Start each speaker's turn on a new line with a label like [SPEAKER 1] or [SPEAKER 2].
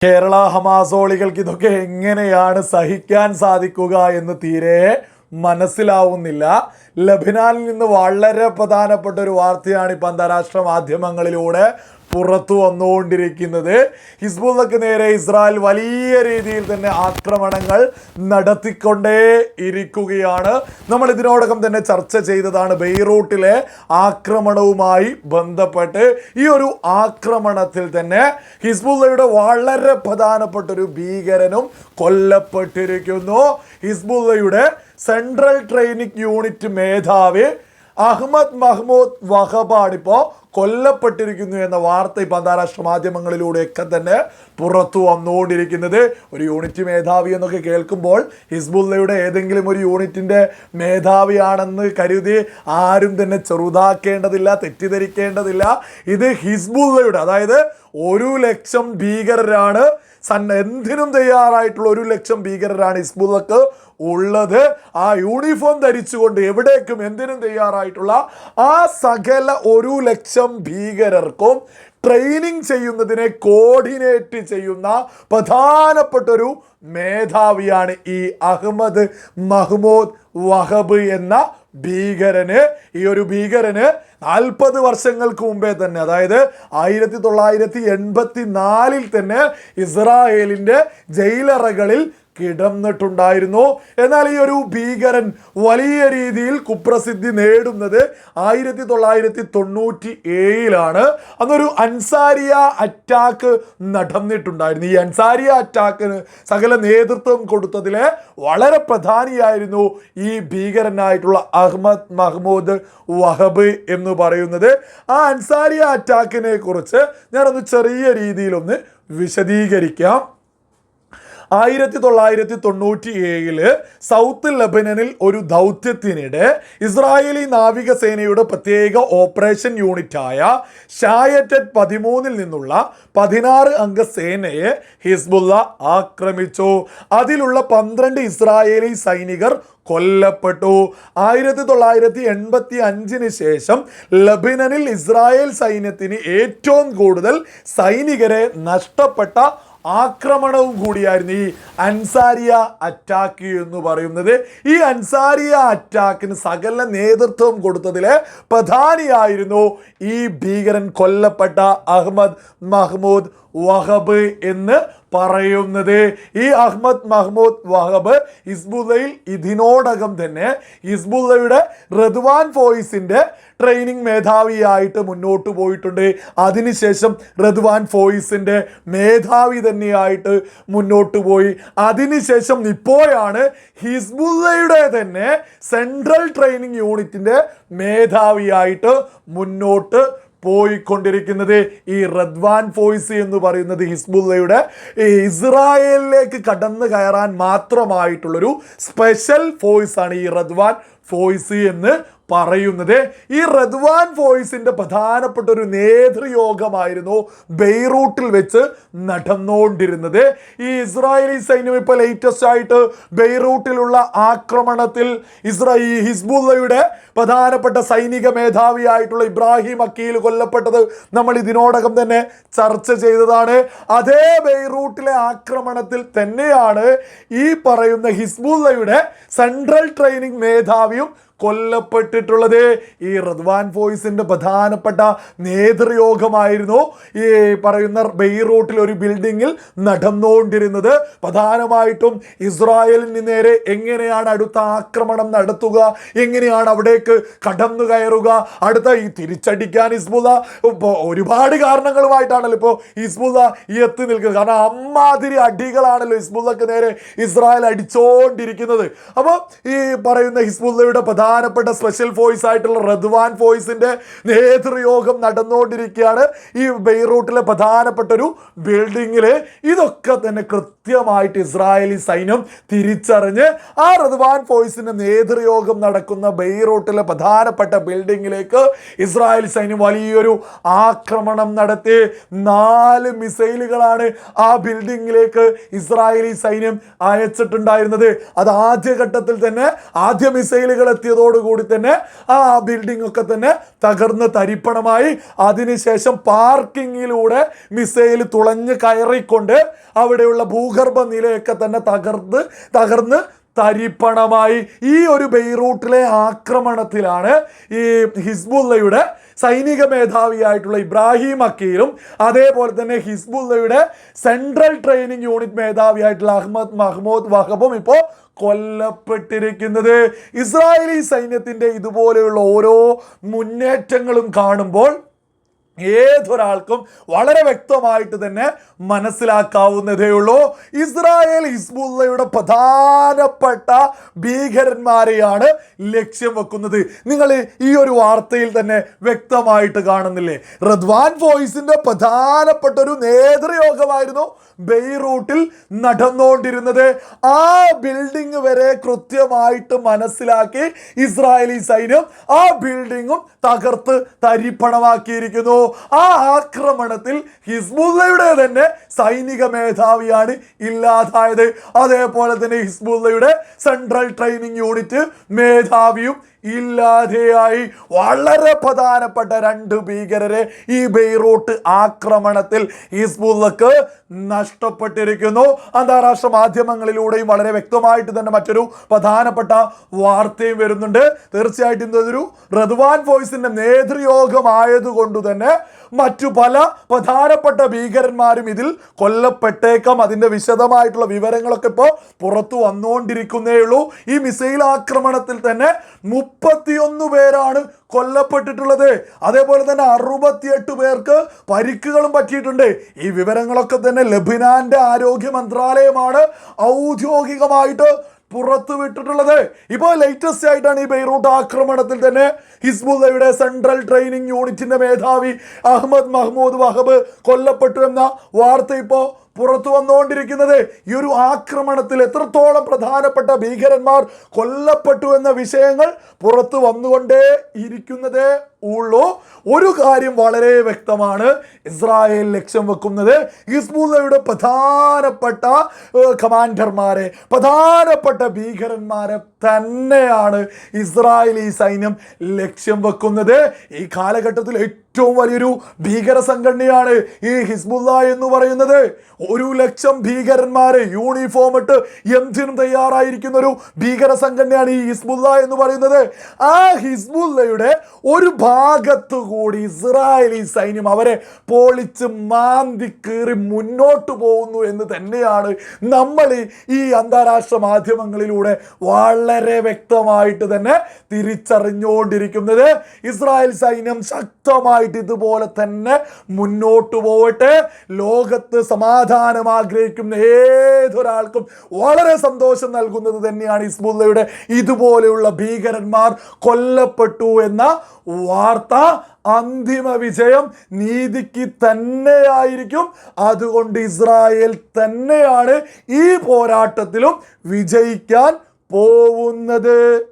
[SPEAKER 1] കേരള ഹമാസോളികൾക്ക് ഇതൊക്കെ എങ്ങനെയാണ് സഹിക്കാൻ സാധിക്കുക എന്ന് തീരെ മനസ്സിലാവുന്നില്ല. ലബിനാനിൽ നിന്ന് വളരെ പ്രധാനപ്പെട്ട ഒരു വാർത്തയാണ് ഇപ്പം അന്താരാഷ്ട്ര മാധ്യമങ്ങളിലൂടെ പുറത്തു വന്നുകൊണ്ടിരിക്കുന്നത്. ഹിസ്ബുള്ളക്ക് നേരെ ഇസ്രായേൽ വലിയ രീതിയിൽ തന്നെ ആക്രമണങ്ങൾ നടത്തിക്കൊണ്ടേ ഇരിക്കുകയാണ്. നമ്മൾ ഇതിനോടകം തന്നെ ചർച്ച ചെയ്തതാണ് ബെയ്റൂട്ടിലെ ആക്രമണവുമായി ബന്ധപ്പെട്ട്. ഈ ഒരു ആക്രമണത്തിൽ തന്നെ ഹിസ്ബുള്ളയുടെ വളരെ പ്രധാനപ്പെട്ട ഒരു ഭീകരനും കൊല്ലപ്പെട്ടിരിക്കുന്നു. ഹിസ്ബുള്ളയുടെ സെൻട്രൽ ട്രെയിനിങ് യൂണിറ്റ് മേധാവി അഹമ്മദ് മഹ്മൂദ് വഹബാണ് ഇപ്പോൾ കൊല്ലപ്പെട്ടിരിക്കുന്നു എന്ന വാർത്ത ഇപ്പോൾ അന്താരാഷ്ട്ര മാധ്യമങ്ങളിലൂടെയൊക്കെ തന്നെ പുറത്തു വന്നുകൊണ്ടിരിക്കുന്നത്. ഒരു യൂണിറ്റ് മേധാവി എന്നൊക്കെ കേൾക്കുമ്പോൾ ഹിസ്ബുല്ലയുടെ ഏതെങ്കിലും ഒരു യൂണിറ്റിന്റെ മേധാവിയാണെന്ന് കരുതി ആരും തന്നെ ചെറുതാക്കേണ്ടതില്ല തെറ്റിദ്ധരിക്കേണ്ടതില്ല. ഇത് ഹിസ്ബുല്ലയുടെ അതായത് ഒരു ലക്ഷം ഭീകരരാണ് സൻ എന്തിനും തയ്യാറായിട്ടുള്ള ഒരു ലക്ഷം ഭീകരരാണ് ഹിസ്ബുള്ളക്ക് ഉള്ളത്. ആ യൂണിഫോം ധരിച്ചുകൊണ്ട് എവിടേക്കും എന്തിനും തയ്യാറായിട്ടുള്ള ആ സകല ഒരു ലക്ഷം ഭീകരർക്കും ട്രെയിനിങ് ചെയ്യുന്നതിനെ കോർഡിനേറ്റ് ചെയ്യുന്ന പ്രധാനപ്പെട്ട ഒരു മേധാവിയാണ് ഈ അഹമ്മദ് മഹ്മൂദ് വഹബ് എന്ന ഭീകരന് ഈ ഒരു ഭീകരന് നാൽപ്പത് വർഷങ്ങൾക്ക് മുമ്പേ തന്നെ അതായത് ആയിരത്തി തൊള്ളായിരത്തി എൺപത്തി നാലിൽ തന്നെ ഇസ്രായേലിന്റെ ജയിലറകളിൽ കിടന്നിട്ടുണ്ടായിരുന്നു. എന്നാൽ ഈ ഒരു ഭീകരൻ വലിയ രീതിയിൽ കുപ്രസിദ്ധി നേടുന്നത് ആയിരത്തി തൊള്ളായിരത്തി തൊണ്ണൂറ്റി ഏഴിലാണ് അന്നൊരു അൻസാരിയ അറ്റാക്ക് നടന്നിട്ടുണ്ടായിരുന്നു. ഈ അൻസാരിയ അറ്റാക്കിന് സകല നേതൃത്വം കൊടുത്തതിലെ വളരെ പ്രധാനിയായിരുന്നു ഈ ഭീകരനായിട്ടുള്ള അഹമ്മദ് മഹ്മൂദ് വഹബ് എന്ന് പറയുന്നത്. ആ അൻസാരിയ അറ്റാക്കിനെ കുറിച്ച് ഞാനൊന്ന് ചെറിയ രീതിയിലൊന്ന് വിശദീകരിക്കാം. ആയിരത്തി തൊള്ളായിരത്തി തൊണ്ണൂറ്റി ഏഴിൽ സൗത്ത് ലബനനിൽ ഒരു ദൗത്യത്തിനിടെ ഇസ്രായേലി നാവികസേനയുടെ പ്രത്യേക ഓപ്പറേഷൻ യൂണിറ്റായ ഷായറ്റഡ് പതിമൂന്നിൽ നിന്നുള്ള പതിനാറ് അംഗ സേനയെ ഹിസ്ബുള്ള ആക്രമിച്ചു. അതിലുള്ള പന്ത്രണ്ട് ഇസ്രായേലി സൈനികർ കൊല്ലപ്പെട്ടു. ആയിരത്തി തൊള്ളായിരത്തി എൺപത്തി അഞ്ചിന് ശേഷം ലബിനനിൽ ഇസ്രായേൽ സൈന്യത്തിന് ഏറ്റവും കൂടുതൽ സൈനികരെ നഷ്ടപ്പെട്ട ആക്രമണവും കൂടിയായിരുന്നു ഈ അൻസാരിയ അറ്റാക്ക് എന്ന് പറയുന്നത്. ഈ അൻസാരിയ അറ്റാക്കിന് സകല നേതൃത്വം കൊടുത്തതിൽ പ്രധാനിയായിരുന്നു ഈ ഭീകരൻ കൊല്ലപ്പെട്ട അഹമ്മദ് മഹ്മൂദ് വഹബ് എന്ന് പറയുന്നത്. ഈ അഹമ്മദ് മഹ്മൂദ് വഹബ് ഹിസ്ബുല്ലയിൽ ഇതിനോടകം തന്നെ ഹിസ്ബുല്ലയുടെ റദ്വാൻ ഫോയിസിന്റെ ട്രെയിനിങ് മേധാവിയായിട്ട് മുന്നോട്ട് പോയിട്ടുണ്ട്. അതിനുശേഷം റദ്വാൻ ഫോയിസിന്റെ മേധാവി തന്നെയായിട്ട് മുന്നോട്ട് പോയി. അതിനുശേഷം ഇപ്പോഴാണ് ഹിസ്ബുല്ലയുടെ തന്നെ സെൻട്രൽ ട്രെയിനിങ് യൂണിറ്റിന്റെ മേധാവിയായിട്ട് മുന്നോട്ട് പോയിക്കൊണ്ടിരിക്കുന്നത് ഈ റദ്വാൻ ഫോയ്സ് എന്ന് പറയുന്നത് ഹിസ്ബുല്ലയുടെ ഇസ്രായേലിലേക്ക് കടന്നു കയറാൻ മാത്രമായിട്ടുള്ളൊരു സ്പെഷ്യൽ ഫോഴ്സ് ആണ് ഈ റദ്വാൻ ഫോയ്സ് എന്ന് പറയുന്നത്. ഈ റദ്വാൻ ഫോയ്സിന്റെ പ്രധാനപ്പെട്ട ഒരു നേതൃയോഗമായിരുന്നു ബെയ്റൂട്ടിൽ വെച്ച് നടന്നുകൊണ്ടിരുന്നത്. ഈ ഇസ്രായേലി സൈന്യം ഇപ്പോൾ ലേറ്റസ്റ്റ് ആയിട്ട് ബെയ്റൂട്ടിലുള്ള ആക്രമണത്തിൽ ഇസ്രായേൽ ഹിസ്ബുള്ളയുടെ പ്രധാനപ്പെട്ട സൈനിക മേധാവിയായിട്ടുള്ള ഇബ്രാഹിം അക്കീൽ കൊല്ലപ്പെട്ടത് നമ്മൾ ഇതിനോടകം തന്നെ ചർച്ച ചെയ്തതാണ്. അതേ ബെയ്റൂട്ടിലെ ആക്രമണത്തിൽ തന്നെയാണ് ഈ പറയുന്ന ഹിസ്ബുള്ളയുടെ സെൻട്രൽ ട്രെയിനിങ് മേധാവിയും കൊല്ലപ്പെട്ടിട്ടുള്ളത്. ഈ റദ്വാൻ ഫോയ്സിന്റെ പ്രധാനപ്പെട്ട നേതൃയോഗമായിരുന്നു ഈ പറയുന്ന ബെയ്റൂട്ടിൽ ഒരു ബിൽഡിങ്ങിൽ നടന്നുകൊണ്ടിരുന്നത്. പ്രധാനമായിട്ടും ഇസ്രായേലിന് നേരെ എങ്ങനെയാണ് അടുത്ത ആക്രമണം നടത്തുക എങ്ങനെയാണ് അവിടേക്ക് കടന്നു കയറുക അടുത്ത ഈ തിരിച്ചടിക്കാൻ ഹിസ്ബുള്ള ഇപ്പോൾ ഒരുപാട് കാരണങ്ങളുമായിട്ടാണല്ലോ ഇപ്പോൾ ഹിസ്ബുള്ള ഈ എത്തി നിൽക്കുന്നത്. കാരണം അമ്മാതിരി അടികളാണല്ലോ ഹിസ്ബുള്ളക്ക് നേരെ ഇസ്രായേൽ അടിച്ചോണ്ടിരിക്കുന്നത്. അപ്പോൾ ഈ പറയുന്ന ഹിസ്ബുള്ളയുടെ പ്രധാനപ്പെട്ട സ്പെഷ്യൽ ഫോഴ്സ് ആയിട്ടുള്ള റദ്വാൻ ഫോഴ്സിന്റെ നേതൃയോഗം നടന്നുകൊണ്ടിരിക്കുകയാണ്. ഈ ബെയ്റൂട്ടിലെ പ്രധാനപ്പെട്ട ഒരു ബിൽഡിങ്ങിൽ ഇതൊക്കെ തന്നെ കൃത്യമായിട്ട് ഇസ്രായേലി സൈന്യം തിരിച്ചറിഞ്ഞ് ആ റദ്വാൻ ഫോഴ്സിന്റെ നേതൃയോഗം നടക്കുന്ന ബെയ്റൂട്ടിലെ പ്രധാനപ്പെട്ട ബിൽഡിങ്ങിലേക്ക് ഇസ്രായേൽ സൈന്യം വലിയൊരു ആക്രമണം നടത്തി. നാല് മിസൈലുകളാണ് ആ ബിൽഡിങ്ങിലേക്ക് ഇസ്രായേലി സൈന്യം അയച്ചിട്ടുണ്ടായിരുന്നത്. അത് ആദ്യഘട്ടത്തിൽ തന്നെ ആദ്യ മിസൈലുകൾ എത്തിയത് വന്നതോടുകൂടി തന്നെ ആ ബിൽഡിംഗ് ഒക്കെ തന്നെ തകർന്ന് തരിപ്പണമായി. അതിനുശേഷം പാർക്കിങ്ങിലൂടെ മിസൈൽ തുളഞ്ഞ് കയറിക്കൊണ്ട് അവിടെയുള്ള ഭൂഗർഭ നിലയൊക്കെ തന്നെ തകർന്ന് തകർന്ന് തരിപ്പണമായി. ഈ ഒരു ബെയ്റൂട്ടിലെ ആക്രമണത്തിലാണ് ഈ ഹിസ്ബുള്ളയുടെ സൈനിക മേധാവിയായിട്ടുള്ള ഇബ്രാഹിം അക്കീലും അതേപോലെ തന്നെ ഹിസ്ബുള്ളയുടെ സെൻട്രൽ ട്രെയിനിങ് യൂണിറ്റ് മേധാവിയായിട്ടുള്ള അഹമ്മദ് മഹ്മൂദ് വഹബും ഇപ്പോൾ കൊല്ലപ്പെട്ടിരിക്കുന്നത്. ഇസ്രായേലി സൈന്യത്തിന്റെ ഇതുപോലെയുള്ള ഓരോ മുന്നേറ്റങ്ങളും കാണുമ്പോൾ ഏതൊരാൾക്കും വളരെ വ്യക്തമായിട്ട് തന്നെ മനസ്സിലാക്കാവുന്നതേ ഉള്ളൂ. ഇസ്രായേൽ ഹിസ്ബുള്ളയുടെ പ്രധാനപ്പെട്ട ഭീകരന്മാരെയാണ് ലക്ഷ്യം വെക്കുന്നത്. നിങ്ങൾ ഈ ഒരു വാർത്തയിൽ തന്നെ വ്യക്തമായിട്ട് കാണുന്നില്ലേ? റദ്വാൻ വോയിസിന്റെ പ്രധാനപ്പെട്ട ഒരു നേതൃയോഗമായിരുന്നു ബെയ്റൂട്ടിൽ നടന്നുകൊണ്ടിരുന്നത്. ആ ബിൽഡിംഗ് വരെ കൃത്യമായിട്ട് മനസ്സിലാക്കി ഇസ്രായേലി സൈന്യം ആ ബിൽഡിങ്ങും തകർത്ത് തരിപ്പണമാക്കിയിരിക്കുന്നു. ആ ആക്രമണത്തിൽ ഹിസ്ബുല്ലയുടെ തന്നെ സൈനിക മേധാവിയാണ് ഇല്ലാതായത്. അതേപോലെ തന്നെ ഹിസ്ബുല്ലയുടെ സെൻട്രൽ ട്രെയിനിങ് യൂണിറ്റ് മേധാവിയും ഇല്ലാതെയായി വളരെ പ്രധാനപ്പെട്ട രണ്ട് ഭീകരരെ ഈ ബെയ്റൂട്ട് ആക്രമണത്തിൽ ഹിസ്ബുള്ളക്ക് നഷ്ടപ്പെട്ടിരിക്കുന്നു. അന്താരാഷ്ട്ര മാധ്യമങ്ങളിലൂടെയും വളരെ വ്യക്തമായിട്ട് തന്നെ മറ്റൊരു പ്രധാനപ്പെട്ട വാർത്തയും വരുന്നുണ്ട്. തീർച്ചയായിട്ടും ഇതൊരു റദ്വാൻ വോയിസിന്റെ നേതൃയോഗമായതുകൊണ്ട് തന്നെ മറ്റു പല പ്രധാനപ്പെട്ട ഭീകരന്മാരും ഇതിൽ കൊല്ലപ്പെട്ടേക്കാം. അതിന്റെ വിശദമായിട്ടുള്ള വിവരങ്ങളൊക്കെ ഇപ്പോൾ പുറത്തു വന്നുകൊണ്ടിരിക്കുന്നേ ഉള്ളൂ. ഈ മിസൈൽ ആക്രമണത്തിൽ തന്നെ മുപ്പത്തിയൊന്ന് പേരാണ് കൊല്ലപ്പെട്ടിട്ടുള്ളത്. അതേപോലെ തന്നെ അറുപത്തിയെട്ട് പേർക്ക് പരിക്കുകളും പറ്റിയിട്ടുണ്ട്. ഈ വിവരങ്ങളൊക്കെ തന്നെ ലബിനാന്റെ ആരോഗ്യ മന്ത്രാലയമാണ് ഔദ്യോഗികമായിട്ട് പുറത്തു വിട്ടിട്ടുള്ളത്. ഇപ്പോൾ ലേറ്റസ്റ്റ് ആയിട്ടാണ് ഈ ബെയ്റൂട്ട് ആക്രമണത്തിൽ തന്നെ ഹിസ്ബുള്ളയുടെ സെൻട്രൽ ട്രെയിനിങ് യൂണിറ്റിന്റെ മേധാവി അഹമ്മദ് മഹ്മൂദ് വഹബ് കൊല്ലപ്പെട്ടു എന്ന വാർത്ത ഇപ്പോൾ പുറത്തു വന്നുകൊണ്ടിരിക്കുന്നത് ഈ ഒരു ആക്രമണത്തിൽ എത്രത്തോളം പ്രധാനപ്പെട്ട ഭീകരന്മാർ കൊല്ലപ്പെട്ടു എന്ന വിഷയങ്ങൾ പുറത്തു വന്നുകൊണ്ടേ ഇരിക്കുന്നതേ. ഉള്ളൂ. ഒരു കാര്യം വളരെ വ്യക്തമാണ്. ഇസ്രായേൽ ലക്ഷ്യം വെക്കുന്നത് ഹിസ്ബുല്ലയുടെ പ്രധാനപ്പെട്ട കമാൻഡർമാരെ പ്രധാനപ്പെട്ട ഭീകരന്മാരെ തന്നെയാണ് ഇസ്രായേലി സൈന്യം ലക്ഷ്യം വെക്കുന്നത്. ഈ കാലഘട്ടത്തിൽ ഏറ്റവും വലിയൊരു ഭീകര സംഘടനയാണ് ഈ ഹിസ്ബുല്ല എന്ന് പറയുന്നത്. ഒരു ലക്ഷം ഭീകരന്മാരെ യൂണിഫോം ഇട്ട് എന്തിനും തയ്യാറായിരിക്കുന്ന ഒരു ഭീകര സംഘടനയാണ് ഈ ഹിസ്ബുല്ല എന്ന് പറയുന്നത്. ആ ഹിസ്ബുല്ലയുടെ ഒരു ഭാഗത്തു കൂടി ഇസ്രായേലി സൈന്യം അവരെ പൊളിച്ച് മാന്തി കീറി മുന്നോട്ട് പോകുന്നു എന്ന് തന്നെയാണ് നമ്മൾ ഈ- ഈ അന്താരാഷ്ട്ര മാധ്യമങ്ങളിലൂടെ വളരെ വ്യക്തമായിട്ട് തന്നെ തിരിച്ചറിഞ്ഞുകൊണ്ടിരിക്കുന്നത്. ഇസ്രായേൽ സൈന്യം ശക്തമായിട്ട് ഇതുപോലെ തന്നെ മുന്നോട്ട് പോവട്ടെ. ലോകത്ത് സമാധാനം ആഗ്രഹിക്കുന്ന ഏതൊരാൾക്കും വളരെ സന്തോഷം നൽകുന്നത് തന്നെയാണ് ഇസ്മുല്ലയുടെ ഇതുപോലെയുള്ള ഭീകരന്മാർ കൊല്ലപ്പെട്ടു എന്ന വാർത്ത അന്തിമ വിജയം നീതിക്ക് തന്നെയായിരിക്കും. അതുകൊണ്ട് ഇസ്രായേൽ തന്നെയാണ് ഈ പോരാട്ടത്തിലും വിജയിക്കാൻ പോകുന്നത്.